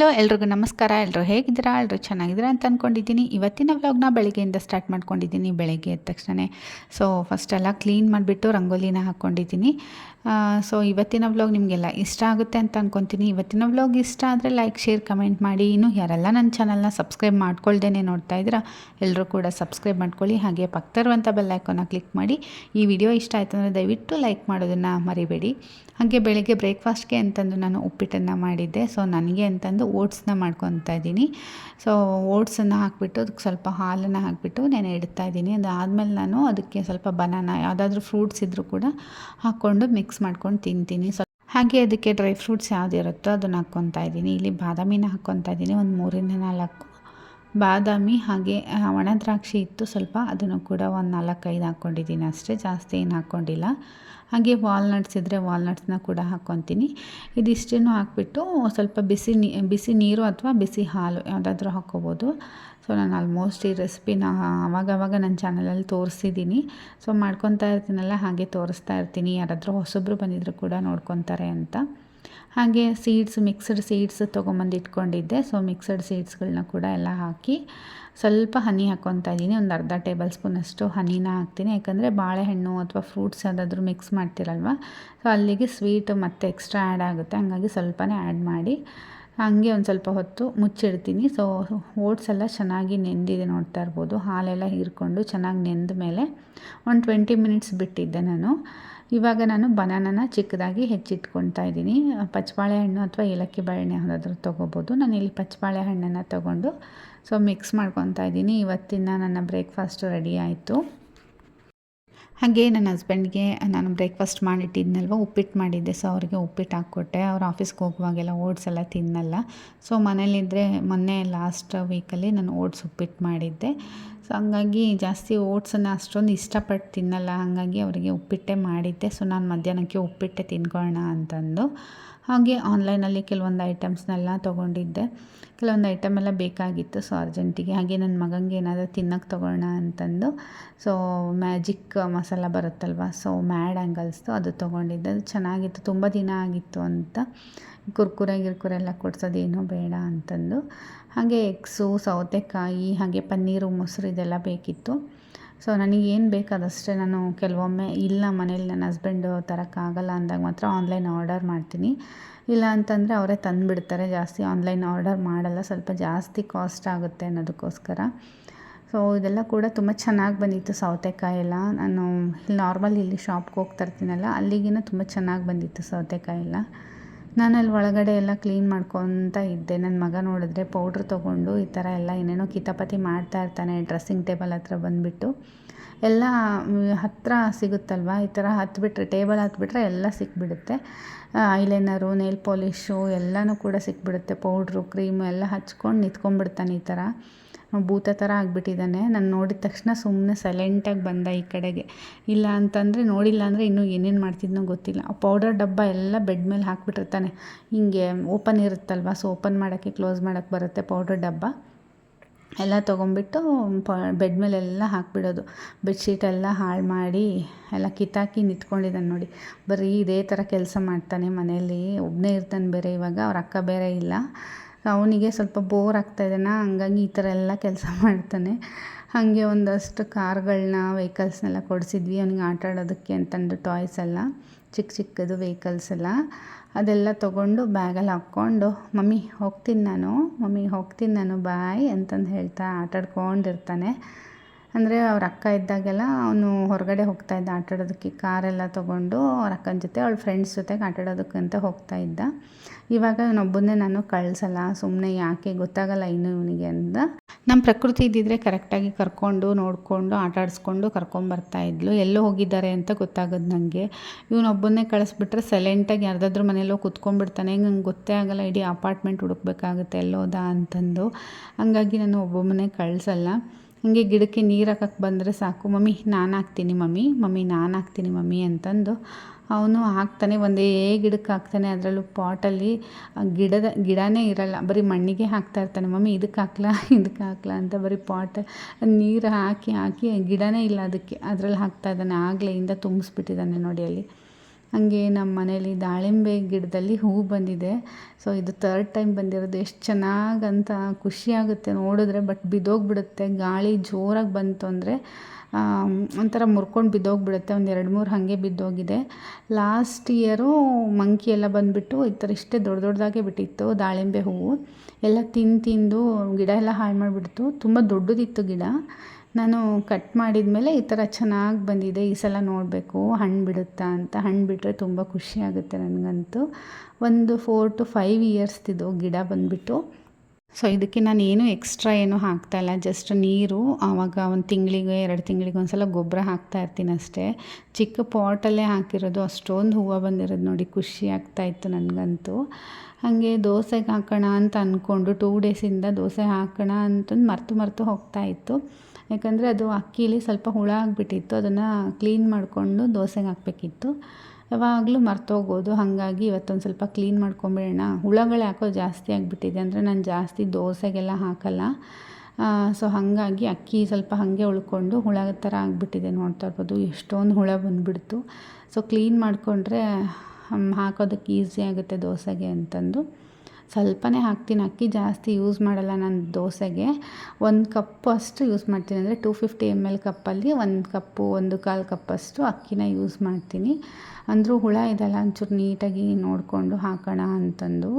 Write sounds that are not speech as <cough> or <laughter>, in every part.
Hello ಎಲ್ರಿಗೂ ನಮಸ್ಕಾರ. ಎಲ್ಲರೂ ಹೇಗಿದ್ದೀರಾ? ಎಲ್ಲರೂ ಚೆನ್ನಾಗಿದ್ದೀರಾ ಅಂತ ಅಂದ್ಕೊಂಡಿದ್ದೀನಿ ಇವತ್ತಿನ ವ್ಲಾಗ್ನ ಬೆಳಗ್ಗೆಯಿಂದ ಸ್ಟಾರ್ಟ್ ಮಾಡ್ಕೊಂಡಿದ್ದೀನಿ, ಬೆಳಗ್ಗೆ ಎದ್ದ ತಕ್ಷಣ ಸೊ ಫಸ್ಟೆಲ್ಲ ಕ್ಲೀನ್ ಮಾಡಿಬಿಟ್ಟು ರಂಗೋಲಿನ ಹಾಕ್ಕೊಂಡಿದ್ದೀನಿ ಸೊ ಇವತ್ತಿನ ವ್ಲಾಗ್ ನಿಮಗೆಲ್ಲ ಇಷ್ಟ ಆಗುತ್ತೆ ಅಂತ ಅಂದ್ಕೊತೀನಿ ಇವತ್ತಿನ ವ್ಲಾಗ್ ಇಷ್ಟ ಆದರೆ ಲೈಕ್ ಶೇರ್ ಕಮೆಂಟ್ ಮಾಡಿ. ಇನ್ನು ಯಾರೆಲ್ಲ ನನ್ನ ಚಾನಲ್ನ ಸಬ್ಸ್ಕ್ರೈಬ್ ಮಾಡ್ಕೊಳ್ದೇನೆ ನೋಡ್ತಾ ಇದ್ದೀರಾ ಎಲ್ಲರೂ ಕೂಡ ಸಬ್ಸ್ಕ್ರೈಬ್ ಮಾಡ್ಕೊಳ್ಳಿ. ಹಾಗೆ ಪಕ್ಕದರುವಂಥ ಬೆಲ್ ಐಕಾನ ಕ್ಲಿಕ್ ಮಾಡಿ. ಈ ವಿಡಿಯೋ ಇಷ್ಟ ಆಯಿತು ಅಂದರೆ ದಯವಿಟ್ಟು ಲೈಕ್ ಮಾಡೋದನ್ನು ಮರಿಬೇಡಿ. ಹಾಗೆ ಬೆಳಗ್ಗೆ ಬ್ರೇಕ್ಫಾಸ್ಟ್ಗೆ ಅಂತಂದು ನಾನು ಉಪ್ಪಿಟ್ಟನ್ನು ಮಾಡಿದ್ದೆ. ಸೊ ನನಗೆ ಅಂತಂದು ಓಟ್ಸ್ನ ಮಾಡ್ಕೊತಾ ಇದ್ದೀನಿ. ಸೊ ಓಟ್ಸನ್ನು ಹಾಕಿಬಿಟ್ಟು ಅದಕ್ಕೆ ಸ್ವಲ್ಪ ಹಾಲನ್ನು ಹಾಕಿಬಿಟ್ಟು ನೆನೆ ಇಡ್ತಾ ಇದ್ದೀನಿ. ಅದಾದಮೇಲೆ ನಾನು ಅದಕ್ಕೆ ಸ್ವಲ್ಪ ಬನಾನ, ಯಾವುದಾದ್ರೂ ಫ್ರೂಟ್ಸ್ ಇದ್ದರೂ ಕೂಡ ಹಾಕ್ಕೊಂಡು ಮಿಕ್ಸ್ ಮಾಡ್ಕೊಂಡು ತಿಂತೀನಿ. ಸೊ ಹಾಗೆ ಅದಕ್ಕೆ ಡ್ರೈ ಫ್ರೂಟ್ಸ್ ಯಾವುದಿರುತ್ತೋ ಅದನ್ನು ಹಾಕ್ಕೊತಾ ಇದ್ದೀನಿ. ಇಲ್ಲಿ ಬಾದಾಮಿನ ಹಾಕ್ಕೊತಾ ಇದ್ದೀನಿ. ಒಂದು ಮೂರಿಂದ ನಾಲ್ಕು. ಬಾದಾಮಿ ಹಾಗೆ ಒಣ ದ್ರಾಕ್ಷಿ ಇತ್ತು ಸ್ವಲ್ಪ, ಅದನ್ನು ಕೂಡ ಒಂದು ನಾಲ್ಕೈದು ಹಾಕ್ಕೊಂಡಿದ್ದೀನಿ ಅಷ್ಟೇ. ಜಾಸ್ತಿ ಏನು ಹಾಕ್ಕೊಂಡಿಲ್ಲ. ಹಾಗೆ ವಾಲ್ನಟ್ಸ್ ಇದ್ದರೆ ವಾಲ್ನಟ್ಸ್ನ ಕೂಡ ಹಾಕ್ಕೊತೀನಿ ಇದಿಷ್ಟನ್ನು ಹಾಕ್ಬಿಟ್ಟು ಸ್ವಲ್ಪ ಬಿಸಿ ನೀ, ಬಿಸಿ ನೀರು ಅಥವಾ ಬಿಸಿ ಹಾಲು ಯಾವುದಾದ್ರೂ ಹಾಕ್ಕೋಬೋದು. ಸೊ ನಾನು ಆಲ್ಮೋಸ್ಟ್ ಈ ರೆಸಿಪಿನ ಆವಾಗವಾಗ ನನ್ನ ಚಾನಲಲ್ಲಿ ತೋರಿಸಿದ್ದೀನಿ ಸೊ ಮಾಡ್ಕೊತಾ ಇರ್ತೀನಲ್ಲ ಹಾಗೆ ತೋರಿಸ್ತಾ ಇರ್ತೀನಿ. ಯಾರಾದರೂ ಹೊಸಬ್ರು ಬಂದಿದ್ರು ಕೂಡ ನೋಡ್ಕೊತಾರೆ ಅಂತ. ಹಾಗೆ ಸೀಡ್ಸ್ ಮಿಕ್ಸ್ಡ್ ಸೀಡ್ಸ್ ತೊಗೊಂಬಂದು ಇಟ್ಕೊಂಡಿದ್ದೆ. ಸೊ ಮಿಕ್ಸಡ್ ಸೀಡ್ಸ್ಗಳನ್ನ ಕೂಡ ಎಲ್ಲ ಹಾಕಿ ಸ್ವಲ್ಪ ಹನಿ ಹಾಕ್ಕೊತಾ ಇದ್ದೀನಿ. ಒಂದು ಅರ್ಧ ಟೇಬಲ್ ಸ್ಪೂನಷ್ಟು ಹನಿನ ಹಾಕ್ತೀನಿ. ಯಾಕಂದರೆ ಬಾಳೆಹಣ್ಣು ಅಥವಾ ಫ್ರೂಟ್ಸ್ ಯಾವುದಾದ್ರೂ ಮಿಕ್ಸ್ ಮಾಡ್ತಿರಲ್ವ? ಸೊ ಅಲ್ಲಿಗೆ ಸ್ವೀಟ್ ಮತ್ತು ಎಕ್ಸ್ಟ್ರಾ ಆ್ಯಡ್ ಆಗುತ್ತೆ. ಹಂಗಾಗಿ ಸ್ವಲ್ಪನೇ ಆ್ಯಡ್ ಮಾಡಿ ಹಂಗೆ ಒಂದು ಸ್ವಲ್ಪ ಹೊತ್ತು ಮುಚ್ಚಿಡ್ತೀನಿ. ಸೊ ಓಟ್ಸ್ ಎಲ್ಲ ಚೆನ್ನಾಗಿ ನೆಂದಿದೆ ನೋಡ್ತಾ ಇರ್ಬೋದು. ಹಾಲೆಲ್ಲ ಹೀರ್ಕೊಂಡು ಚೆನ್ನಾಗಿ ನೆಂದ ಮೇಲೆ ಒಂದು ಟ್ವೆಂಟಿ ಮಿನಿಟ್ಸ್ ಬಿಟ್ಟಿದ್ದೆ ನಾನು. ಇವಾಗ ನಾನು ಬನಾನನ ಚಿಕ್ಕದಾಗಿ ಹೆಚ್ಚಿಟ್ಕೊತಾ ಇದ್ದೀನಿ. ಪಚ್ಚಬಾಳೆ ಹಣ್ಣು ಅಥವಾ ಏಲಕ್ಕಿ ಬಾಳೆಹಣ್ಣು ಯಾವುದಾದ್ರೂ ತೊಗೋಬೋದು. ನಾನು ಇಲ್ಲಿ ಪಚ್ಚಬಾಳೆ ಹಣ್ಣನ್ನು ತೊಗೊಂಡು ಸೊ ಮಿಕ್ಸ್ ಮಾಡ್ಕೊತಾ ಇದ್ದೀನಿ. ಇವತ್ತಿನ ನನ್ನ ಬ್ರೇಕ್ಫಾಸ್ಟು ರೆಡಿ ಆಯಿತು. ಹಾಗೆ ನನ್ನ ಹಸ್ಬೆಂಡ್ಗೆ ನಾನು ಬ್ರೇಕ್ಫಾಸ್ಟ್ ಮಾಡಿಟ್ಟಿದ್ನಲ್ವ, ಉಪ್ಪಿಟ್ಟು ಮಾಡಿದ್ದೆ. ಸೊ ಅವರಿಗೆ ಉಪ್ಪಿಟ್ಟು ಹಾಕ್ಕೊಟ್ಟೆ. ಅವ್ರು ಆಫೀಸ್ಗೆ ಹೋಗುವಾಗೆಲ್ಲ ಓಟ್ಸ್ ಎಲ್ಲ ತಿನ್ನಲ್ಲ. ಸೊ ಮನೇಲಿದ್ದರೆ ಮೊನ್ನೆ ಲಾಸ್ಟ್ ವೀಕಲ್ಲಿ ನಾನು ಓಟ್ಸ್ ಉಪ್ಪಿಟ್ಟು ಮಾಡಿದ್ದೆ. ಸೊ ಹಂಗಾಗಿ ಜಾಸ್ತಿ ಓಟ್ಸನ್ನು ಅಷ್ಟೊಂದು ಇಷ್ಟಪಟ್ಟು ತಿನ್ನಲ್ಲ. ಹಾಗಾಗಿ ಅವರಿಗೆ ಉಪ್ಪಿಟ್ಟೆ ಮಾಡಿದ್ದೆ. ಸೊ ನಾನು ಮಧ್ಯಾಹ್ನಕ್ಕೆ ಉಪ್ಪಿಟ್ಟೆ ತಿನ್ಕೊಳ್ಳೋಣ ಅಂತಂದು. ಹಾಗೆ ಆನ್ಲೈನಲ್ಲಿ ಕೆಲವೊಂದು ಐಟಮ್ಸ್ನೆಲ್ಲ ತೊಗೊಂಡಿದ್ದೆ. ಕೆಲವೊಂದು ಐಟಮ್ ಎಲ್ಲ ಬೇಕಾಗಿತ್ತು ಸೊ ಅರ್ಜೆಂಟಿಗೆ. ಹಾಗೆ ನನ್ನ ಮಗನಿಗೆ ಏನಾದರೂ ತಿನ್ನೋಕ್ಕೆ ತೊಗೊಳ್ಳೋಣ ಅಂತಂದು. ಸೊ ಮ್ಯಾಜಿಕ್ ಮಸಾಲ ಬರುತ್ತಲ್ವ? ಸೊ ಮ್ಯಾಡ್ ಆ್ಯಂಗಲ್ಸ್ದು ಅದು ತೊಗೊಂಡಿದ್ದೆ. ಅದು ಚೆನ್ನಾಗಿತ್ತು. ತುಂಬ ದಿನ ಆಗಿತ್ತು ಅಂತ. ಕುರ್ಕುರೆ, ಗಿರ್ಕುರೆ ಎಲ್ಲ ಕೊಡ್ಸೋದೇನೂ ಬೇಡ ಅಂತಂದು. ಹಾಗೆ ಎಗ್ಸು, ಸೌತೆಕಾಯಿ, ಹಾಗೆ ಪನ್ನೀರು, ಮೊಸರು ಇದೆಲ್ಲ ಬೇಕಿತ್ತು. ಸೊ ನನಗೆ ಏನು ಬೇಕಾದಷ್ಟೇ ನಾನು ಕೆಲವೊಮ್ಮೆ ಇಲ್ಲ ಮನೇಲಿ ನನ್ನ ಹಸ್ಬೆಂಡು ತರೋಕ್ಕಾಗಲ್ಲ ಅಂದಾಗ ಮಾತ್ರ ಆನ್ಲೈನ್ ಆರ್ಡರ್ ಮಾಡ್ತೀನಿ. ಇಲ್ಲ ಅಂತಂದರೆ ಅವರೇ ತಂದುಬಿಡ್ತಾರೆ ಜಾಸ್ತಿ ಆನ್ಲೈನ್ ಆರ್ಡರ್ ಮಾಡಲ್ಲ, ಸ್ವಲ್ಪ ಜಾಸ್ತಿ ಕಾಸ್ಟ್ ಆಗುತ್ತೆ ಅನ್ನೋದಕ್ಕೋಸ್ಕರ. ಸೊ ಇದೆಲ್ಲ ಕೂಡ ತುಂಬ ಚೆನ್ನಾಗಿ ಬಂದಿತ್ತು ಸೌತೆಕಾಯಿ ಎಲ್ಲ. ನಾನು ಇಲ್ಲಿ ನಾರ್ಮಲ್ ಇಲ್ಲಿ ಶಾಪ್ಗೆ ಹೋಗ್ತಾ ಇರ್ತೀನಲ್ಲ ಅಲ್ಲಿಗಿನ ತುಂಬ ಚೆನ್ನಾಗಿ ಬಂದಿತ್ತು ಸೌತೆಕಾಯಿ ಎಲ್ಲ. ನಾನು ಅಲ್ಲಿ ಒಳಗಡೆ ಎಲ್ಲ ಕ್ಲೀನ್ ಮಾಡ್ಕೊತ ಇದ್ದೆ. ನನ್ನ ಮಗ ನೋಡಿದ್ರೆ ಪೌಡ್ರ್ ತೊಗೊಂಡು ಈ ಥರ ಎಲ್ಲ ಏನೇನೋ ಕಿತಾಪತಿ ಮಾಡ್ತಾ ಇರ್ತಾನೆ ಡ್ರೆಸ್ಸಿಂಗ್ ಟೇಬಲ್ ಹತ್ರ ಬಂದುಬಿಟ್ಟು. ಎಲ್ಲ ಹತ್ತಿರ ಸಿಗುತ್ತಲ್ವ? ಈ ಥರ ಹತ್ಬಿಟ್ರೆ ಟೇಬಲ್ ಹತ್ಬಿಟ್ರೆ ಎಲ್ಲ ಸಿಕ್ಬಿಡುತ್ತೆ. ಐಲೈನರು ನೇಲ್ ಪಾಲಿಶು ಎಲ್ಲನೂ ಕೂಡ ಸಿಕ್ಬಿಡುತ್ತೆ. ಪೌಡ್ರು ಕ್ರೀಮು ಎಲ್ಲ ಹಚ್ಕೊಂಡು ನಿತ್ಕೊಂಡ್ಬಿಡ್ತಾನೆ ಈ ಥರ ಭೂತ ಥರ ಆಗಿಬಿಟ್ಟಿದ್ದಾನೆ. ನಾನು ನೋಡಿದ ತಕ್ಷಣ ಸುಮ್ಮನೆ ಸೈಲೆಂಟಾಗಿ ಬಂದ ಈ ಕಡೆಗೆ. ಇಲ್ಲ ಅಂತಂದರೆ ನೋಡಿಲ್ಲ ಅಂದರೆ ಇನ್ನೂ ಏನೇನು ಮಾಡ್ತಿದ್ನೋ ಗೊತ್ತಿಲ್ಲ. ಆ ಪೌಡರ್ ಡಬ್ಬ ಎಲ್ಲ ಬೆಡ್ ಮೇಲೆ ಹಾಕಿಬಿಟ್ಟಿರ್ತಾನೆ. ಹಿಂಗೆ ಓಪನ್ ಇರುತ್ತಲ್ವ ಸೊ ಓಪನ್ ಮಾಡೋಕ್ಕೆ ಕ್ಲೋಸ್ ಮಾಡೋಕ್ಕೆ ಬರುತ್ತೆ ಪೌಡರ್ ಡಬ್ಬ. ಎಲ್ಲ ತೊಗೊಂಬಿಟ್ಟು ಪ ಬೆಡ್ ಮೇಲೆಲ್ಲ ಹಾಕ್ಬಿಡೋದು. ಬೆಡ್ಶೀಟೆಲ್ಲ ಹಾಳು ಮಾಡಿ, ಎಲ್ಲ ಕಿತ್ತಾಕಿ ನಿಂತ್ಕೊಂಡಿದ್ದಾನೆ ನೋಡಿ. ಬರೀ ಇದೇ ಥರ ಕೆಲಸ ಮಾಡ್ತಾನೆ ಮನೆಯಲ್ಲಿ. ಒಬ್ಬನೇ ಇರ್ತಾನೆ ಬೇರೆ ಇವಾಗ. ಅವ್ರ ಅಕ್ಕ ಬೇರೆ ಇಲ್ಲ. ಅವನಿಗೆ ಸ್ವಲ್ಪ ಬೋರ್ ಆಗ್ತಾಯಿದೆನಾ ಹಂಗಾಗಿ ಈ ಥರ ಎಲ್ಲ ಕೆಲಸ <laughs> ಮಾಡ್ತಾನೆ. ಹಾಗೆ ಒಂದಷ್ಟು ಕಾರ್ಗಳನ್ನ ವೆಹಿಕಲ್ಸ್ನೆಲ್ಲ ಕೊಡಿಸಿದ್ವಿ. ಅವ್ನಿಗೆ ಆಟ ಆಡೋದಕ್ಕೆ ಅಂತಂದು ಟಾಯ್ಸ್ ಎಲ್ಲ, ಚಿಕ್ಕ ಚಿಕ್ಕದು ವೆಹಿಕಲ್ಸ್ ಎಲ್ಲ, ಅದೆಲ್ಲ ತೊಗೊಂಡು ಬ್ಯಾಗಲ್ಲಿ ಹಾಕ್ಕೊಂಡು, ಮಮ್ಮಿ, ಹೋಗ್ತೀನಿ ನಾನು. ಮಮ್ಮಿ, ಹೋಗ್ತೀನಿ ನಾನು, ಬಾಯ್ ಅಂತಂದು ಹೇಳ್ತಾ ಆಟಾಡ್ಕೊಂಡಿರ್ತಾನೆ. ಅಂದರೆ ಅವ್ರ ಅಕ್ಕ ಇದ್ದಾಗೆಲ್ಲ ಅವನು ಹೊರಗಡೆ ಹೋಗ್ತಾ ಇದ್ದ, ಆಟಾಡೋದಕ್ಕೆ ಕಾರೆಲ್ಲ ತೊಗೊಂಡು ಅವ್ರ ಅಕ್ಕನ ಜೊತೆ ಅವಳ ಫ್ರೆಂಡ್ಸ್ ಜೊತೆಗೆ ಅಂತ ಹೋಗ್ತಾಯಿದ್ದ ಇವಾಗ ಇವನೊಬ್ಬನ್ನೇ ನಾನು ಕಳಿಸಲ್ಲ ಸುಮ್ಮನೆ ಯಾಕೆ ಗೊತ್ತಾಗಲ್ಲ ಇನ್ನೂ ಇವನಿಗೆ ಅಂತ. ನಮ್ಮ ಪ್ರಕೃತಿ ಇದ್ದಿದ್ರೆ ಕರೆಕ್ಟಾಗಿ ಕರ್ಕೊಂಡು, ನೋಡಿಕೊಂಡು ಆಟ ಆಡಿಸ್ಕೊಂಡು ಕರ್ಕೊಂಬರ್ತಾ ಇದ್ಲು. ಎಲ್ಲೋ ಹೋಗಿದ್ದಾರೆ ಅಂತ ಗೊತ್ತಾಗೋದು ನನಗೆ ಇವನೊಬ್ಬನ್ನೇ ಕಳಿಸ್ಬಿಟ್ರೆ ಸೈಲೆಂಟಾಗಿ ಯಾರ್ದಾದ್ರೂ ಮನೇಲೋ ಕುತ್ಕೊಂಡ್ಬಿಡ್ತಾನೆ. ನಂಗೆ ಗೊತ್ತೇ ಆಗಲ್ಲ, ಇಡೀ ಅಪಾರ್ಟ್ಮೆಂಟ್ ಹುಡುಕ್ಬೇಕಾಗುತ್ತೆ, ಎಲ್ಲೋದಾ ಅಂತಂದು. ಹಂಗಾಗಿ ನಾನು ಒಬ್ಬೊಬ್ಬನೇ ಕಳಿಸಲ್ಲ. ಹಾಗೆ ಗಿಡಕ್ಕೆ ನೀರು ಹಾಕಕ್ಕೆ ಬಂದರೆ ಸಾಕು. ಮಮ್ಮಿ, ನಾನು ಹಾಕ್ತೀನಿ ಮಮ್ಮಿ. ಮಮ್ಮಿ, ನಾನು ಹಾಕ್ತೀನಿ ಮಮ್ಮಿ ಅಂತಂದು ಅವನು ಹಾಕ್ತಾನೆ. ಒಂದೇ ಗಿಡಕ್ಕೆ ಹಾಕ್ತಾನೆ. ಅದರಲ್ಲೂ ಪಾಟಲ್ಲಿ ಗಿಡದ, ಗಿಡನೇ ಇರಲ್ಲ. ಬರೀ ಮಣ್ಣಿಗೆ ಹಾಕ್ತಾ ಇರ್ತಾನೆ. ಮಮ್ಮಿ, ಇದಕ್ಕೆ ಹಾಕ್ಲಾ <laughs> ಇದಕ್ಕೆ ಹಾಕ್ಲಾ ಅಂತ ಬರೀ ಪಾಟ್ ನೀರು ಹಾಕಿ ಹಾಕಿ, ಗಿಡನೇ ಇಲ್ಲ ಅದಕ್ಕೆ. ಅದ್ರಲ್ಲಿ ಹಾಕ್ತಾ ಇದ್ದಾನೆ. ಇಂದ ತುಂಬಿಸ್ಬಿಟ್ಟಿದ್ದಾನೆ ನೋಡಿ ಅಲ್ಲಿ. ಹಾಗೆ ನಮ್ಮ ಮನೇಲಿ ದಾಳಿಂಬೆ ಗಿಡದಲ್ಲಿ ಹೂವು ಬಂದಿದೆ. ಸೊ ಇದು ತರ್ಡ್ ಟೈಮ್ ಬಂದಿರೋದು. ಎಷ್ಟು ಚೆನ್ನಾಗಂತ ಖುಷಿಯಾಗುತ್ತೆ ನೋಡಿದ್ರೆ ಬಟ್ ಬಿದ್ದೋಗ್ಬಿಡುತ್ತೆ. ಗಾಳಿ ಜೋರಾಗಿ ಬಂತು ಅಂದರೆ ಒಂಥರ ಮುರ್ಕೊಂಡು ಬಿದ್ದೋಗ್ಬಿಡುತ್ತೆ. ಒಂದು ಎರಡು ಮೂರು ಹಾಗೆ ಬಿದ್ದೋಗಿದೆ. ಲಾಸ್ಟ್ ಇಯರು ಮಂಕಿ ಎಲ್ಲ ಬಂದುಬಿಟ್ಟು ಈ ಥರ ಇಷ್ಟೇ ದೊಡ್ಡ ದೊಡ್ಡದಾಗೆ ಬಿಟ್ಟಿತ್ತು ದಾಳಿಂಬೆ ಹೂವು. ಎಲ್ಲ ತಿಂದು ತಿಂದು ಗಿಡ ಎಲ್ಲ ಹಾಳು ಮಾಡಿಬಿಡ್ತು. ತುಂಬ ದೊಡ್ಡದಿತ್ತು ಗಿಡ. ನಾನು ಕಟ್ ಮಾಡಿದ ಮೇಲೆ ಈ ಥರ ಚೆನ್ನಾಗಿ ಬಂದಿದೆ, ಈ ಸಲ ನೋಡಬೇಕು, ಹಣ್ಣು ಬಿಡುತ್ತಾ ಅಂತ. ಹಣ್ಣು ಬಿಟ್ಟರೆ ತುಂಬ ಖುಷಿಯಾಗುತ್ತೆ ನನಗಂತೂ. ಒಂದು ಫೋರ್ ಟು ಫೈವ್ ಇಯರ್ಸ್ದಿದ್ದು ಗಿಡ ಬಂದುಬಿಟ್ಟು. ಸೊ ಇದಕ್ಕೆ ನಾನು ಏನು ಎಕ್ಸ್ಟ್ರಾ ಏನು ಹಾಕ್ತಾಯಿಲ್ಲ ಜಸ್ಟ್ ನೀರು, ಆವಾಗ ಒಂದು ತಿಂಗಳಿಗೆ, ಎರಡು ತಿಂಗಳಿಗೆ ಒಂದು ಸಲ ಗೊಬ್ಬರ ಹಾಕ್ತಾ ಇರ್ತೀನಿ ಅಷ್ಟೇ. ಚಿಕ್ಕ ಪಾಟಲ್ಲೇ ಹಾಕಿರೋದು, ಅಷ್ಟೊಂದು ಹೂವು ಬಂದಿರೋದು ನೋಡಿ ಖುಷಿ ಆಗ್ತಾಯಿತ್ತು ನನಗಂತೂ. ಹಾಗೆ ದೋಸೆಗೆ ಹಾಕೋಣ ಅಂತ ಅಂದ್ಕೊಂಡು ಟೂ ಡೇಸಿಂದ ದೋಸೆ ಹಾಕೋಣ ಅಂತಂದು ಮರ್ತು ಮರೆತು ಹೋಗ್ತಾಯಿತ್ತು ಯಾಕಂದರೆ ಅದು ಅಕ್ಕಿಲಿ ಸ್ವಲ್ಪ ಹುಳ ಆಗಿಬಿಟ್ಟಿತ್ತು, ಅದನ್ನು ಕ್ಲೀನ್ ಮಾಡಿಕೊಂಡು ದೋಸೆಗೆ ಹಾಕಬೇಕಿತ್ತು. ಯಾವಾಗಲೂ ಮರ್ತೋಗೋದು ಹಾಗಾಗಿ ಇವತ್ತೊಂದು ಸ್ವಲ್ಪ ಕ್ಲೀನ್ ಮಾಡ್ಕೊಂಬಿಡೋಣ. ಹುಳಗಳು ಯಾಕೋ ಜಾಸ್ತಿ ಆಗಿಬಿಟ್ಟಿದೆ ಅಂದರೆ ನಾನು ಜಾಸ್ತಿ ದೋಸೆಗೆಲ್ಲ ಹಾಕಲ್ಲ. ಸೊ ಹಾಗಾಗಿ ಅಕ್ಕಿ ಸ್ವಲ್ಪ ಹಾಗೆ ಉಳ್ಕೊಂಡು ಹುಳ ಥರ ಆಗಿಬಿಟ್ಟಿದೆ ನೋಡ್ತಾ ಇರ್ಬೋದು. ಎಷ್ಟೊಂದು ಹುಳ ಬಂದುಬಿಡ್ತು. ಸೊ ಕ್ಲೀನ್ ಮಾಡಿಕೊಂಡ್ರೆ ಹಾಕೋದಕ್ಕೆ ಈಸಿ ಆಗುತ್ತೆ ದೋಸೆಗೆ ಅಂತಂದು. ಸ್ವಲ್ಪನೇ ಹಾಕ್ತೀನಿ, ಅಕ್ಕಿ ಜಾಸ್ತಿ ಯೂಸ್ ಮಾಡಲ್ಲ ನಾನು ದೋಸೆಗೆ. ಒಂದು ಕಪ್ಪು ಅಷ್ಟು ಯೂಸ್ ಮಾಡ್ತೀನಿ, ಅಂದರೆ ಟೂ ಫಿಫ್ಟಿ ಎಂ ಎಲ್ ಕಪ್ಪಲ್ಲಿ ಒಂದು ಕಪ್ಪು ಒಂದು ಕಾಲು ಕಪ್ಪಷ್ಟು ಅಕ್ಕಿನ ಯೂಸ್ ಮಾಡ್ತೀನಿ. ಅಂದರೂ ಹುಳ ಇದೆಲ್ಲ ಒಂಚೂರು ನೀಟಾಗಿ ನೋಡಿಕೊಂಡು ಹಾಕೋಣ ಅಂತಂದು.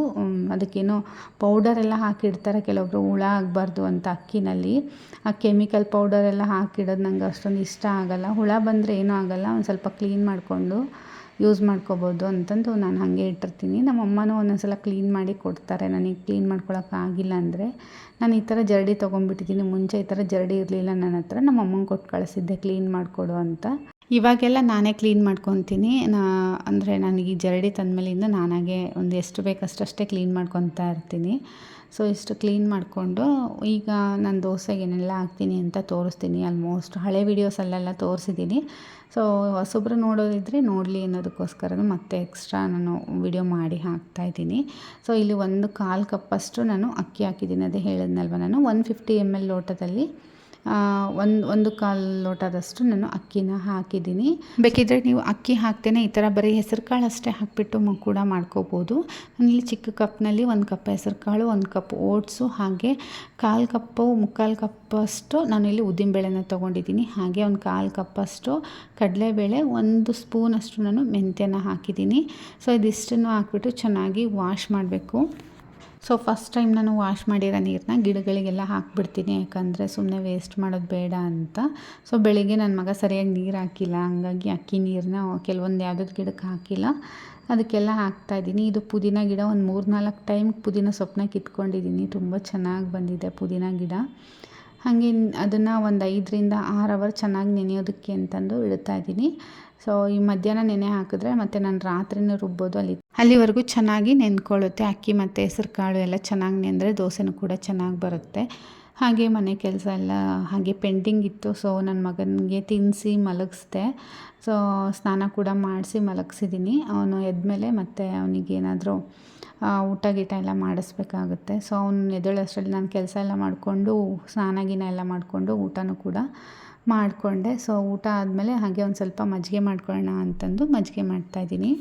ಅದಕ್ಕೇನೋ ಪೌಡರೆಲ್ಲ ಹಾಕಿಡ್ತಾರೆ ಕೆಲವೊಬ್ಬರು ಹುಳ ಆಗಬಾರ್ದು ಅಂತ ಅಕ್ಕಿನಲ್ಲಿ. ಆ ಕೆಮಿಕಲ್ ಪೌಡರೆಲ್ಲ ಹಾಕಿಡೋದು ನಂಗೆ ಅಷ್ಟೊಂದು ಇಷ್ಟ ಆಗೋಲ್ಲ. ಹುಳ ಬಂದರೆ ಏನೂ ಆಗೋಲ್ಲ, ಒಂದು ಸ್ವಲ್ಪ ಕ್ಲೀನ್ ಮಾಡಿಕೊಂಡು. ಯೂಸ್ ಮಾಡ್ಕೋಬೋದು ಅಂತಂದು ನಾನು ಹಾಗೆ ಇಟ್ಟಿರ್ತೀನಿ. ನಮ್ಮಮ್ಮನೂ ಒಂದೊಂದ್ಸಲ ಒಂದೊಂದು ಸಲ ಕ್ಲೀನ್ ಮಾಡಿ ಕೊಡ್ತಾರೆ ನನಗೆ ಕ್ಲೀನ್ ಆಗಿಲ್ಲ ಅಂದರೆ ನಾನು ಈ ಥರ ಜರಡಿ ತೊಗೊಂಡ್ಬಿಟ್ಟಿದ್ದೀನಿ ಮುಂಚೆ ಈ ಥರ ಜರಡಿ ಇರಲಿಲ್ಲ ನನ್ನ ಹತ್ರ. ನಮ್ಮಮ್ಮಂಗೆ ಕೊಟ್ಟು ಕಳಿಸಿದ್ದೆ ಕ್ಲೀನ್ ಮಾಡಿಕೊಡು ಅಂತ. ಇವಾಗೆಲ್ಲ ನಾನೇ ಕ್ಲೀನ್ ಮಾಡ್ಕೊತೀನಿ. ನಾ, ಅಂದರೆ ನನಗೆ ಈ ಜರಡಿ ತಂದಮೇಲಿಂದ ನಾನಾಗೆ ಒಂದು ಎಷ್ಟು ಬೇಕಷ್ಟು ಅಷ್ಟೇ ಕ್ಲೀನ್ ಮಾಡ್ಕೊತಾ ಇರ್ತೀನಿ. ಸೊ ಇಷ್ಟು ಕ್ಲೀನ್ ಮಾಡಿಕೊಂಡು ಈಗ ನಾನು ದೋಸೆಗೆ ಏನೆಲ್ಲ ಹಾಕ್ತೀನಿ ಅಂತ ತೋರಿಸ್ತೀನಿ ಆಲ್ಮೋಸ್ಟ್ ಹಳೆ ವೀಡಿಯೋಸಲ್ಲೆಲ್ಲ ತೋರಿಸಿದ್ದೀನಿ. ಸೊ ಹೊಸೊಬ್ರು ನೋಡೋದಿದ್ರೆ ನೋಡಲಿ ಅನ್ನೋದಕ್ಕೋಸ್ಕರ ಮತ್ತೆ ಎಕ್ಸ್ಟ್ರಾ ನಾನು ವಿಡಿಯೋ ಮಾಡಿ ಹಾಕ್ತಾಯಿದ್ದೀನಿ ಸೊ ಇಲ್ಲಿ ಒಂದು ಕಾಲು ಕಪ್ಪಷ್ಟು ನಾನು ಅಕ್ಕಿ ಹಾಕಿದ್ದೀನಿ. ಅದೇ ಹೇಳಿದ್ನಲ್ವ ನಾನು. ಒನ್ ಫಿಫ್ಟಿ ಎಂ ಎಲ್ ಲೋಟದಲ್ಲಿ ಒಂದು ಒಂದು ಕಾಲು ಲೋಟದಷ್ಟು ನಾನು ಅಕ್ಕಿನ ಹಾಕಿದ್ದೀನಿ. ಬೇಕಿದ್ದರೆ ನೀವು ಅಕ್ಕಿ ಹಾಕ್ತೇನೆ, ಈ ಥರ ಬರೀ ಹೆಸರು ಕಾಳು ಅಷ್ಟೇ ಹಾಕಿಬಿಟ್ಟು ಕೂಡ ಮಾಡ್ಕೋಬೋದು. ನಾನಿಲ್ಲಿ ಚಿಕ್ಕ ಕಪ್ನಲ್ಲಿ ಒಂದು ಕಪ್ ಹೆಸರು ಕಾಳು, ಒಂದು ಕಪ್ ಓಟ್ಸು, ಹಾಗೆ ಕಾಲು ಕಪ್ಪು, ಮುಕ್ಕಾಲು ಕಪ್ಪಷ್ಟು ನಾನು ಇಲ್ಲಿ ಉದ್ದಿನಬೇಳೆನ ತೊಗೊಂಡಿದ್ದೀನಿ. ಹಾಗೆ ಒಂದು ಕಾಲು ಕಪ್ಪಷ್ಟು ಕಡಲೆಬೇಳೆ, ಒಂದು ಸ್ಪೂನಷ್ಟು ನಾನು ಮೆಂತ್ಯನ ಹಾಕಿದ್ದೀನಿ. ಸೊ ಇದಿಷ್ಟನ್ನು ಹಾಕ್ಬಿಟ್ಟು ಚೆನ್ನಾಗಿ ವಾಶ್ ಮಾಡಬೇಕು. ಸೊ ಫಸ್ಟ್ ಟೈಮ್ ನಾನು ವಾಶ್ ಮಾಡಿರೋ ನೀರನ್ನ ಗಿಡಗಳಿಗೆಲ್ಲ ಹಾಕ್ಬಿಡ್ತೀನಿ. ಯಾಕಂದರೆ ಸುಮ್ಮನೆ ವೇಸ್ಟ್ ಮಾಡೋದು ಬೇಡ ಅಂತ. ಸೊ ಬೆಳಿಗ್ಗೆ ನನ್ನ ಮಗ ಸರಿಯಾಗಿ ನೀರು ಹಾಕಿಲ್ಲ. ಹಂಗಾಗಿ ಅಕ್ಕಿ ನೀರನ್ನ ಕೆಲವೊಂದು ಯಾವುದಾದ್ರು ಗಿಡಕ್ಕೆ ಹಾಕಿಲ್ಲ. ಅದಕ್ಕೆಲ್ಲ ಹಾಕ್ತಾಯಿದ್ದೀನಿ ಇದು ಪುದೀನ ಗಿಡ ಒಂದು ಮೂರು ನಾಲ್ಕು ಟೈಮ್ ಪುದೀನ ಸೊಪ್ಪನ್ನ ಕಿತ್ಕೊಂಡಿದ್ದೀನಿ. ತುಂಬ ಚೆನ್ನಾಗಿ ಬಂದಿದೆ ಪುದೀನ ಗಿಡ. ಹಾಗೆ ಅದನ್ನು ಒಂದು ಐದರಿಂದ ಆರು ಅವರ್ ಚೆನ್ನಾಗಿ ನೆನೆಯೋದಕ್ಕೆ ಅಂತಂದು ಇಡ್ತಾ ಇದ್ದೀನಿ. ಸೊ ಈ ಮಧ್ಯಾಹ್ನ ನೆನೆ ಹಾಕಿದ್ರೆ ಮತ್ತು ನಾನು ರಾತ್ರಿನೂ ರುಬ್ಬೋದು. ಅಲ್ಲಿ ಅಲ್ಲಿವರೆಗೂ ಚೆನ್ನಾಗಿ ನೆನ್ಕೊಳ್ಳುತ್ತೆ. ಅಕ್ಕಿ ಮತ್ತು ಹೆಸ್ರು ಕಾಳು ಎಲ್ಲ ಚೆನ್ನಾಗಿ ನೆಂದರೆ ದೋಸೆನೂ ಕೂಡ ಚೆನ್ನಾಗಿ ಬರುತ್ತೆ. ಹಾಗೆ ಮನೆ ಕೆಲಸ ಎಲ್ಲ ಹಾಗೆ ಪೆಂಡಿಂಗ್ ಇತ್ತು. ಸೊ ನನ್ನ ಮಗನಿಗೆ ತಿನ್ನಿಸಿ ಮಲಗಿಸ್ದೆ. ಸೊ ಸ್ನಾನ ಕೂಡ ಮಾಡಿಸಿ ಮಲಗಿಸಿದ್ದೀನಿ ಅವನು ಎದ್ಮೇಲೆ ಮತ್ತು ಅವನಿಗೆ ಏನಾದರೂ ಊಟ ಗೀಟ ಎಲ್ಲ ಮಾಡಿಸ್ಬೇಕಾಗುತ್ತೆ. ಸೊ ಅವನು ಎದ್ದೇಳೋಷ್ಟರಲ್ಲಿ ನಾನು ಕೆಲಸ ಎಲ್ಲ ಮಾಡಿಕೊಂಡು, ಸ್ನಾನ ಗೀನ ಎಲ್ಲ ಮಾಡಿಕೊಂಡು ಊಟನೂ ಕೂಡ ಮಾಡಿಕೊಂಡೆ. ಸೊ ಊಟ ಆದಮೇಲೆ ಹಾಗೆ ಒಂದು ಸ್ವಲ್ಪ ಮಜ್ಜಿಗೆ ಮಾಡ್ಕೊಳ್ಳೋಣ ಅಂತಂದು ಮಜ್ಜಿಗೆ ಮಾಡ್ತಾಯಿದ್ದೀನಿ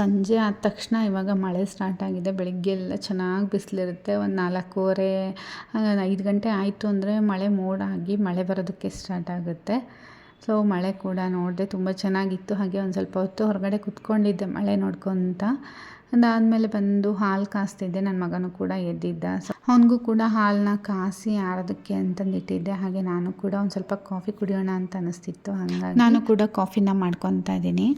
ಸಂಜೆ ಆದ ತಕ್ಷಣ ಇವಾಗ ಮಳೆ ಸ್ಟಾರ್ಟ್ ಆಗಿದೆ. ಬೆಳಿಗ್ಗೆ ಎಲ್ಲ ಚೆನ್ನಾಗಿ ಬಿಸಿಲಿರುತ್ತೆ. ಒಂದು ನಾಲ್ಕೂವರೆ ಐದು ಗಂಟೆ ಆಯಿತು ಅಂದರೆ ಮಳೆ ಮೋಡ ಆಗಿ ಮಳೆ ಬರೋದಕ್ಕೆ ಸ್ಟಾರ್ಟ್ ಆಗುತ್ತೆ. ಸೊ ಮಳೆ ಕೂಡ ನೋಡಿದೆ ತುಂಬ ಚೆನ್ನಾಗಿತ್ತು. ಹಾಗೆ ಒಂದು ಸ್ವಲ್ಪ ಹೊತ್ತು ಹೊರಗಡೆ ಕುತ್ಕೊಂಡಿದ್ದೆ ಮಳೆ ನೋಡ್ಕೊತ. ಅದಾದಮೇಲೆ ಬಂದು ಹಾಲು ಕಾಸ್ತಿದ್ದೆ. ನನ್ನ ಮಗನೂ ಕೂಡ ಎದ್ದಿದ್ದ. ಸೊ ಅವನಿಗೂ ಕೂಡ ಹಾಲನ್ನ ಕಾಸಿ ಆರೋದಕ್ಕೆ ಅಂತಂದು ಇಟ್ಟಿದ್ದೆ. ಹಾಗೆ ನಾನು ಕೂಡ ಒಂದು ಸ್ವಲ್ಪ ಕಾಫಿ ಕುಡಿಯೋಣ ಅಂತ ಅನಿಸ್ತಿತ್ತು ಹಾಗಾಗಿ. ನಾನು ಕೂಡ ಕಾಫಿನ ಮಾಡ್ಕೊತಾ ಇದ್ದೀನಿ.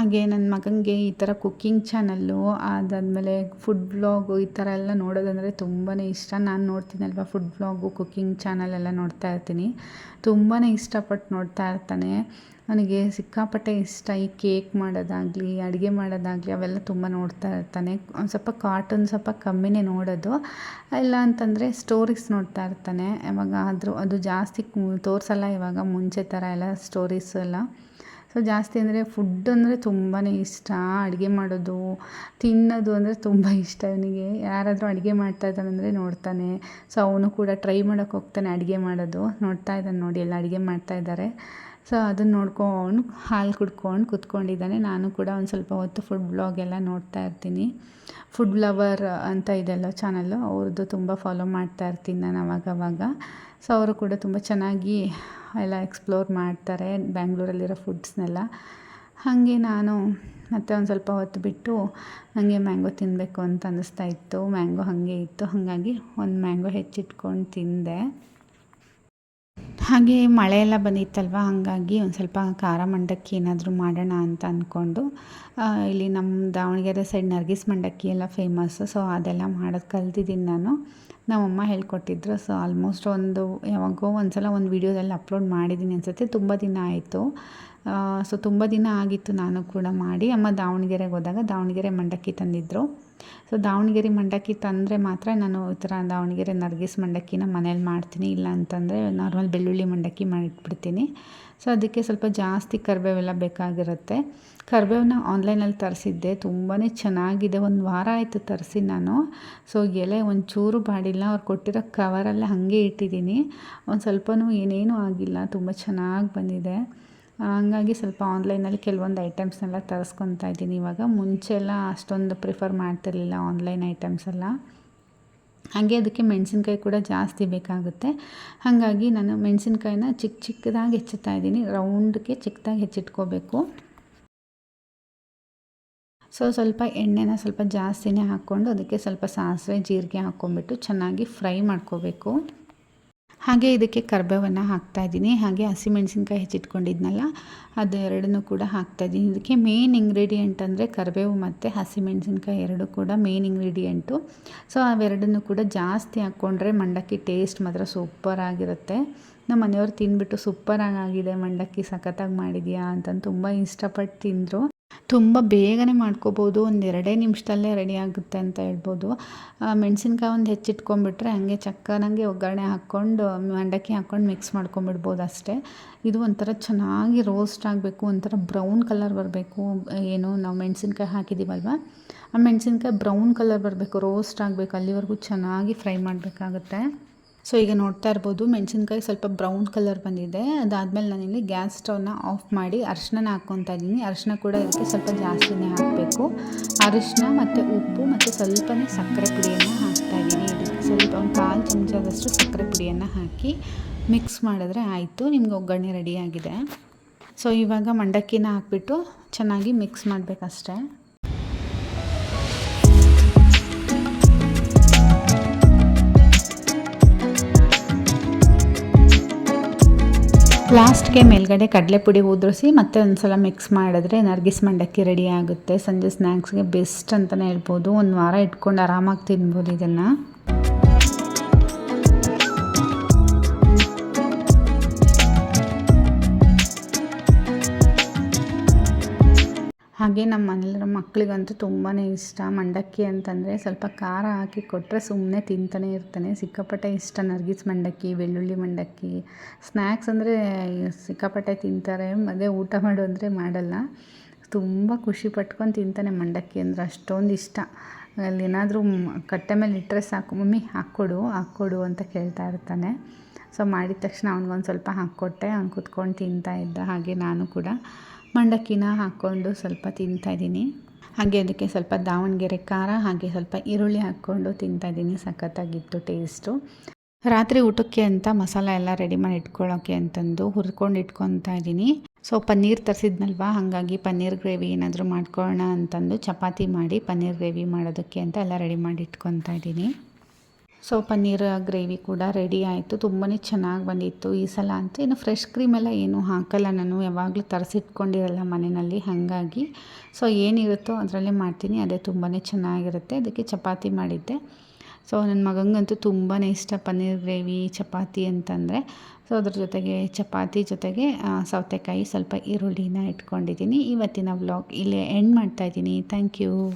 ಹಾಗೆ ನನ್ನ ಮಗನಿಗೆ ಈ ಥರ ಕುಕ್ಕಿಂಗ್ ಚಾನಲ್ಲು ಅದಾದಮೇಲೆ ಫುಡ್ ವ್ಲಾಗು ಈ ಥರ ಎಲ್ಲ ನೋಡೋದಂದರೆ ತುಂಬಾ ಇಷ್ಟ. ನಾನು ನೋಡ್ತೀನಲ್ವ ಫುಡ್ ವ್ಲಾಗು ಕುಕ್ಕಿಂಗ್ ಚಾನಲ್ ಎಲ್ಲ ನೋಡ್ತಾ ಇರ್ತೀನಿ. ತುಂಬಾ ಇಷ್ಟಪಟ್ಟು ನೋಡ್ತಾ ಇರ್ತಾನೆ. ನನಗೆ ಸಿಕ್ಕಾಪಟ್ಟೆ ಇಷ್ಟ ಈ ಕೇಕ್ ಮಾಡೋದಾಗಲಿ, ಅಡುಗೆ ಮಾಡೋದಾಗಲಿ, ಅವೆಲ್ಲ ತುಂಬ ನೋಡ್ತಾ ಇರ್ತಾನೆ. ಒಂದು ಸ್ವಲ್ಪ ಕಾರ್ಟೂನ್ ಸ್ವಲ್ಪ ಕಮ್ಮಿನೇ ನೋಡೋದು. ಇಲ್ಲ ಅಂತಂದರೆ ಸ್ಟೋರೀಸ್ ನೋಡ್ತಾ ಇರ್ತಾನೆ. ಯಾವಾಗ ಆದರೂ ಅದು ಜಾಸ್ತಿ ತೋರಿಸಲ್ಲ, ಇವಾಗ ಮುಂಚೆ ಥರ ಎಲ್ಲ ಸ್ಟೋರೀಸ್ ಎಲ್ಲ. ಸೊ ಜಾಸ್ತಿ ಅಂದರೆ ಫುಡ್ ಅಂದರೆ ತುಂಬಾ ಇಷ್ಟ. ಅಡುಗೆ ಮಾಡೋದು, ತಿನ್ನೋದು ಅಂದರೆ ತುಂಬ ಇಷ್ಟ ಅವನಿಗೆ ಯಾರಾದರೂ ಅಡುಗೆ ಮಾಡ್ತಾಯಿದ್ದಾನೆ ಅಂದರೆ ನೋಡ್ತಾನೆ. ಸೊ ಅವನು ಕೂಡ ಟ್ರೈ ಮಾಡೋಕ್ಕೆ ಹೋಗ್ತಾನೆ ಅಡುಗೆ ಮಾಡೋದು. ನೋಡ್ತಾ ಇದ್ದಾನೆ ನೋಡಿ, ಎಲ್ಲ ಅಡುಗೆ ಮಾಡ್ತಾಯಿದ್ದಾರೆ ಸೊ ಅದನ್ನು ನೋಡ್ಕೊಂಡು ಹಾಲು ಕುಡ್ಕೊಂಡು ಕುತ್ಕೊಂಡಿದ್ದಾನೆ. ನಾನು ಕೂಡ ಒಂದು ಸ್ವಲ್ಪ ಹೊತ್ತು ಫುಡ್ ಬ್ಲಾಗ್ ಎಲ್ಲ ನೋಡ್ತಾ ಇರ್ತೀನಿ. ಫುಡ್ ಲವರ್ ಅಂತ ಇದೆಲ್ಲ ಚಾನಲ್ಲು ಅವ್ರದ್ದು ತುಂಬ ಫಾಲೋ ಮಾಡ್ತಾ ಇರ್ತೀನಿ ನಾನು ಅವಾಗವಾಗ ಸೊ ಅವರು ಕೂಡ ತುಂಬ ಚೆನ್ನಾಗಿ ಎಲ್ಲ ಎಕ್ಸ್ಪ್ಲೋರ್ ಮಾಡ್ತಾರೆ ಬ್ಯಾಂಗ್ಳೂರಲ್ಲಿರೋ ಫುಡ್ಸ್ನೆಲ್ಲ ಹಾಗೆ ನಾನು ಮತ್ತೆ ಒಂದು ಸ್ವಲ್ಪ ಹೊತ್ತು ಬಿಟ್ಟು ನನಗೆ ಮ್ಯಾಂಗೋ ತಿನ್ನಬೇಕು ಅಂತ ಅನ್ನಿಸ್ತಾ ಇತ್ತು. ಮ್ಯಾಂಗೋ ಹಾಗೆ ಇತ್ತು. ಹಾಗಾಗಿ ಒಂದು ಮ್ಯಾಂಗೋ ಹೆಚ್ಚಿಟ್ಕೊಂಡು ತಿಂದೆ. ಹಾಗೆ ಮಳೆ ಎಲ್ಲ ಬಂದಿತ್ತಲ್ವ? ಹಾಗಾಗಿ ಒಂದು ಸ್ವಲ್ಪ ಖಾರ ಮಂಡಕ್ಕಿ ಏನಾದರೂ ಮಾಡೋಣ ಅಂತ ಅಂದ್ಕೊಂಡು ಇಲ್ಲಿ ನಮ್ಮ ದಾವಣಗೆರೆ ಸೈಡ್ ನರ್ಗಿಸ್ ಮಂಡಕ್ಕಿ ಎಲ್ಲ ಫೇಮಸ್ಸು ಸೊ ಅದೆಲ್ಲ ಮಾಡೋದು ಕಲ್ತಿದ್ದೀನಿ ನಾನು. ನಮ್ಮಮ್ಮ ಹೇಳ್ಕೊಟ್ಟಿದ್ರು. ಸೊ ಆಲ್ಮೋಸ್ಟ್ ಒಂದು, ಯಾವಾಗೋ ಒಂದು ಸಲ ಒಂದು ವೀಡಿಯೋದಲ್ಲಿ ಅಪ್ಲೋಡ್ ಮಾಡಿದ್ದೀನಿ ಅನಿಸುತ್ತೆ. ತುಂಬ ದಿನ ಆಯಿತು. ಸೊ ತುಂಬ ದಿನ ಆಗಿತ್ತು ನಾನು ಕೂಡ ಮಾಡಿ. ಅಮ್ಮ ದಾವಣಗೆರೆಗೆ ಹೋದಾಗ ದಾವಣಗೆರೆ ಮಂಡಕ್ಕಿ ತಂದಿದ್ದರು ಸೊ ದಾವಣಗೆರೆ ಮಂಡಕ್ಕಿ ತಂದರೆ ಮಾತ್ರ ನಾನು ಈ ಥರ ದಾವಣಗೆರೆ ನರ್ಗಿಸ್ ಮಂಡಕ್ಕಿನ ಮನೇಲಿ ಮಾಡ್ತೀನಿ, ಇಲ್ಲ ಅಂತಂದರೆ ನಾರ್ಮಲ್ ಬೆಳ್ಳುಳ್ಳಿ ಮಂಡಕ್ಕಿ ಮಾಡಿಟ್ಬಿಡ್ತೀನಿ ಸೊ ಅದಕ್ಕೆ ಸ್ವಲ್ಪ ಜಾಸ್ತಿ ಕರಿಬೇವೆಲ್ಲ ಬೇಕಾಗಿರುತ್ತೆ. ಕರಿಬೇವನ್ನ ಆನ್ಲೈನಲ್ಲಿ ತರಿಸಿದ್ದೆ ತುಂಬಾ ಚೆನ್ನಾಗಿದೆ. ಒಂದು ವಾರ ಆಯಿತು ತರಿಸಿ ನಾನು. ಸೊ ಎಲೆ ಒಂಚೂರು ಬಾಡಿಲ್ಲ, ಅವ್ರು ಕೊಟ್ಟಿರೋ ಕವರಲ್ಲೇ ಹಾಗೆ ಇಟ್ಟಿದ್ದೀನಿ. ಒಂದು ಸ್ವಲ್ಪನೂ ಏನೇನೂ ಆಗಿಲ್ಲ, ತುಂಬ ಚೆನ್ನಾಗಿ ಬಂದಿದೆ. ಹಂಗಾಗಿ ಸ್ವಲ್ಪ ಆನ್ಲೈನಲ್ಲಿ ಕೆಲವೊಂದು ಐಟಮ್ಸ್ನೆಲ್ಲ ತರಿಸ್ಕೊತಾ ಇದ್ದೀನಿ. ಇವಾಗ ಮುಂಚೆ ಎಲ್ಲ ಅಷ್ಟೊಂದು ಪ್ರಿಫರ್ ಮಾಡ್ತಿರ್ಲಿಲ್ಲ ಆನ್ಲೈನ್ ಐಟಮ್ಸ್ ಎಲ್ಲ. ಹಾಗೆ ಅದಕ್ಕೆ ಮೆಣಸಿನ್ಕಾಯಿ ಕೂಡ ಜಾಸ್ತಿ ಬೇಕಾಗುತ್ತೆ. ಹಾಗಾಗಿ ನಾನು ಮೆಣಸಿನ್ಕಾಯಿನ ಚಿಕ್ಕ ಚಿಕ್ಕದಾಗಿ ಹೆಚ್ಚುತ್ತಾ ಇದ್ದೀನಿ. ರೌಂಡ್ಗೆ ಚಿಕ್ಕದಾಗಿ ಹೆಚ್ಚಿಟ್ಕೋಬೇಕು. ಸೊ ಸ್ವಲ್ಪ ಎಣ್ಣೆನ ಸ್ವಲ್ಪ ಜಾಸ್ತಿನೇ ಹಾಕ್ಕೊಂಡು ಅದಕ್ಕೆ ಸ್ವಲ್ಪ ಸಾಸಿವೆ, ಜೀರಿಗೆ ಹಾಕ್ಕೊಂಬಿಟ್ಟು ಚೆನ್ನಾಗಿ ಫ್ರೈ ಮಾಡ್ಕೋಬೇಕು. ಹಾಗೆ ಇದಕ್ಕೆ ಕರ್ಬೇವನ್ನು ಹಾಕ್ತಾಯಿದ್ದೀನಿ ಹಾಗೆ ಹಸಿಮೆಣ್ಸಿನ್ಕಾಯಿ ಹೆಚ್ಚಿಟ್ಕೊಂಡಿದ್ನಲ್ಲ ಅದು ಎರಡನ್ನೂ ಕೂಡ ಹಾಕ್ತಾಯಿದ್ದೀನಿ ಇದಕ್ಕೆ ಮೇನ್ ಇಂಗ್ರೀಡಿಯೆಂಟ್ ಅಂದರೆ ಕರಿಬೇವು ಮತ್ತು ಹಸಿಮೆಣ್ಸಿನ್ಕಾಯಿ ಎರಡು ಕೂಡ ಮೇನ್ ಇಂಗ್ರೀಡಿಯೆಂಟು ಸೊ ಅವೆರಡನ್ನೂ ಕೂಡ ಜಾಸ್ತಿ ಹಾಕ್ಕೊಂಡ್ರೆ ಮಂಡಕ್ಕಿ ಟೇಸ್ಟ್ ಮಾತ್ರ ಸೂಪರಾಗಿರುತ್ತೆ ನಮ್ಮ ಮನೆಯವ್ರು ತಿಂದ್ಬಿಟ್ಟು ಸೂಪರಾಗಿ ಆಗಿದೆ. ಮಂಡಕ್ಕಿ ಸಖತ್ತಾಗಿ ಮಾಡಿದೀಯಾ ಅಂತಂದು ತುಂಬ ಇಷ್ಟಪಟ್ಟು ತಿಂದರು. ತುಂಬ ಬೇಗನೆ ಮಾಡ್ಕೋಬೋದು, ಒಂದು ಎರಡೇ ನಿಮಿಷದಲ್ಲೇ ರೆಡಿ ಆಗುತ್ತೆ ಅಂತ ಹೇಳ್ಬೋದು. ಮೆಣಸಿನ್ಕಾಯಿ ಒಂದು ಹೆಚ್ಚಿಟ್ಕೊಂಡ್ಬಿಟ್ರೆ ಹಂಗೆ ಚಕ್ಕನಂಗೆ ಒಗ್ಗರಣೆ ಹಾಕ್ಕೊಂಡು, ಮಂಡಕ್ಕಿ ಹಾಕ್ಕೊಂಡು ಮಿಕ್ಸ್ ಮಾಡ್ಕೊಂಬಿಡ್ಬೋದು ಅಷ್ಟೇ. ಇದು ಒಂಥರ ಚೆನ್ನಾಗಿ ರೋಸ್ಟ್ ಆಗಬೇಕು, ಒಂಥರ ಬ್ರೌನ್ ಕಲರ್ ಬರಬೇಕು. ಏನು, ನಾವು ಮೆಣಸಿನ್ಕಾಯಿ ಹಾಕಿದ್ದೀವಲ್ವ ಆ ಮೆಣಸಿನ್ಕಾಯಿ ಬ್ರೌನ್ ಕಲರ್ ಬರಬೇಕು ರೋಸ್ಟ್ ಆಗಬೇಕು, ಅಲ್ಲಿವರೆಗೂ ಚೆನ್ನಾಗಿ ಫ್ರೈ ಮಾಡಬೇಕಾಗುತ್ತೆ. ಸೊ ಈಗ ನೋಡ್ತಾ ಇರ್ಬೋದು, ಮೆಣಸಿನ್ಕಾಯಿ ಸ್ವಲ್ಪ ಬ್ರೌನ್ ಕಲರ್ ಬಂದಿದೆ. ಅದಾದಮೇಲೆ ನಾನಿಲ್ಲಿ ಗ್ಯಾಸ್ ಸ್ಟವ್ನ ಆಫ್ ಮಾಡಿ ಅರಿಶಿನ ಹಾಕ್ಕೊತಾ ಇದ್ದೀನಿ. ಅರಿಶಿನ ಕೂಡ ಇದಕ್ಕೆ ಸ್ವಲ್ಪ ಜಾಸ್ತಿನೇ ಹಾಕಬೇಕು. ಅರಿಶಿನ ಮತ್ತು ಉಪ್ಪು ಮತ್ತು ಸ್ವಲ್ಪನೇ ಸಕ್ಕರೆ ಪುಡಿಯನ್ನು ಹಾಕ್ತಾಯಿದ್ದೀನಿ ಇದಕ್ಕೆ ಸ್ವಲ್ಪ ಒಂದು ಕಾಲು ಚಮಚದಷ್ಟು ಸಕ್ಕರೆ ಪುಡಿಯನ್ನು ಹಾಕಿ ಮಿಕ್ಸ್ ಮಾಡಿದ್ರೆ ಆಯಿತು. ನಿಮ್ಗೆ ಒಗ್ಗರಣೆ ರೆಡಿಯಾಗಿದೆ ಸೊ ಇವಾಗ ಮಂಡಕ್ಕಿನ ಹಾಕ್ಬಿಟ್ಟು ಚೆನ್ನಾಗಿ ಮಿಕ್ಸ್ ಮಾಡಬೇಕಷ್ಟೇ. ಲಾಸ್ಟ್ಗೆ ಮೇಲ್ಗಡೆ ಕಡಲೆಪುಡಿ ಉದುರಿಸಿ ಮತ್ತೆ ಒಂದು ಸಲ ಮಿಕ್ಸ್ ಮಾಡಿದ್ರೆ ನರ್ಗಿಸ್ ಮಂಡಕ್ಕಿ ರೆಡಿ ಆಗುತ್ತೆ. ಸಂಜೆ ಸ್ನ್ಯಾಕ್ಸ್ಗೆ ಬೆಸ್ಟ್ ಅಂತಲೇ ಹೇಳ್ಬೋದು. ಒಂದು ವಾರ ಇಟ್ಕೊಂಡು ಆರಾಮಾಗಿ ತಿನ್ಬೋದು ಇದನ್ನು. ಹಾಗೆ ನಮ್ಮ ಮನೆಯಲ್ಲಿರೋ ಮಕ್ಕಳಿಗಂತೂ ತುಂಬಾ ಇಷ್ಟ. ಮಂಡಕ್ಕಿ ಅಂತಂದರೆ ಸ್ವಲ್ಪ ಖಾರ ಹಾಕಿ ಕೊಟ್ಟರೆ ಸುಮ್ಮನೆ ತಿಂತಾನೆ ಇರ್ತಾನೆ. ಸಿಕ್ಕಾಪಟ್ಟೆ ಇಷ್ಟ ನರ್ಗಿಸ್ ಮಂಡಕ್ಕಿ, ಬೆಳ್ಳುಳ್ಳಿ ಮಂಡಕ್ಕಿ. ಸ್ನ್ಯಾಕ್ಸ್ ಅಂದರೆ ಸಿಕ್ಕಾಪಟ್ಟೆ ತಿಂತಾರೆ. ಅದೇ ಊಟ ಮಾಡು ಅಂದರೆ ಮಾಡಲ್ಲ. ತುಂಬ ಖುಷಿ ಪಟ್ಕೊಂಡು ತಿಂತಾನೆ ಮಂಡಕ್ಕಿ ಅಂದರೆ ಅಷ್ಟೊಂದು ಇಷ್ಟ. ಅಲ್ಲಿ ಏನಾದರೂ ಕಟ್ಟೆ ಮೇಲೆ ಇಟ್ಟರೆ ಸಾಕು. ಮಮ್ಮಿ, ಹಾಕ್ಕೊಡು ಹಾಕ್ಕೊಡು ಅಂತ ಕೇಳ್ತಾ ಇರ್ತಾನೆ. ಸೊ ಮಾಡಿದ ತಕ್ಷಣ ಅವ್ನಿಗೊಂದು ಸ್ವಲ್ಪ ಹಾಕ್ಕೊಟ್ಟೆ. ಅವ್ನು ಕೂತ್ಕೊಂಡು ತಿಂತಾ ಇದ್ದ ಹಾಗೆ ನಾನು ಕೂಡ. ಮಂಡಕ್ಕಿನ ಹಾಕ್ಕೊಂಡು ಸ್ವಲ್ಪ ತಿಂತಾಯಿದ್ದೀನಿ ಹಾಗೆ ಅದಕ್ಕೆ ಸ್ವಲ್ಪ ದಾವಣಗೆರೆ ಖಾರ, ಹಾಗೆ ಸ್ವಲ್ಪ ಈರುಳ್ಳಿ ಹಾಕ್ಕೊಂಡು ತಿಂತಾಯಿದ್ದೀನಿ ಸಖತ್ತಾಗಿತ್ತು ಟೇಸ್ಟು. ರಾತ್ರಿ ಊಟಕ್ಕೆ ಅಂತ ಮಸಾಲ ಎಲ್ಲ ರೆಡಿ ಮಾಡಿ ಇಟ್ಕೊಳ್ಳೋಕ್ಕೆ ಅಂತಂದು ಹುರ್ಕೊಂಡು ಇಟ್ಕೊತಾ ಇದ್ದೀನಿ. ಸೊ, ಪನ್ನೀರ್ ತರಿಸಿದ್ನಲ್ವಾ, ಹಾಗಾಗಿ ಪನ್ನೀರ್ ಗ್ರೇವಿ ಏನಾದರೂ ಮಾಡ್ಕೊಳ್ಳೋಣ ಅಂತಂದು ಚಪಾತಿ ಮಾಡಿ ಪನ್ನೀರ್ ಗ್ರೇವಿ ಮಾಡೋದಕ್ಕೆ ಅಂತ ಎಲ್ಲ ರೆಡಿ ಮಾಡಿ ಇಟ್ಕೊತಾ ಇದ್ದೀನಿ. ಸೊ ಪನ್ನೀರ್ ಗ್ರೇವಿ ಕೂಡ ರೆಡಿ ಆಯಿತು. ತುಂಬಾ ಚೆನ್ನಾಗಿ ಬಂದಿತ್ತು ಈ ಸಲ ಅಂತೂ. ಇನ್ನು ಫ್ರೆಶ್ ಕ್ರೀಮ್ ಎಲ್ಲ ಏನೂ ಹಾಕಲ್ಲ ನಾನು. ಯಾವಾಗಲೂ ತರಿಸಿಟ್ಕೊಂಡಿರಲ್ಲ ಮನೆಯಲ್ಲಿ, ಹಾಗಾಗಿ. ಸೊ ಏನಿರುತ್ತೋ ಅದರಲ್ಲೇ ಮಾಡ್ತೀನಿ. ಅದೇ ತುಂಬಾ ಚೆನ್ನಾಗಿರುತ್ತೆ. ಅದಕ್ಕೆ ಚಪಾತಿ ಮಾಡಿದ್ದೆ. ಸೊ ನನ್ನ ಮಗಂಗಂತೂ ತುಂಬಾ ಇಷ್ಟ ಪನ್ನೀರ್ ಗ್ರೇವಿ, ಚಪಾತಿ ಅಂತಂದರೆ. ಸೊ ಅದ್ರ ಜೊತೆಗೆ ಚಪಾತಿ ಜೊತೆಗೆ ಸೌತೆಕಾಯಿ ಸ್ವಲ್ಪ ಈರುಳ್ಳಿನ ಇಟ್ಕೊಂಡಿದ್ದೀನಿ. ಇವತ್ತಿನ ವ್ಲಾಗ್ ಇಲ್ಲೇ ಎಂಡ್ ಮಾಡ್ತಾಯಿದ್ದೀನಿ ಥ್ಯಾಂಕ್ ಯು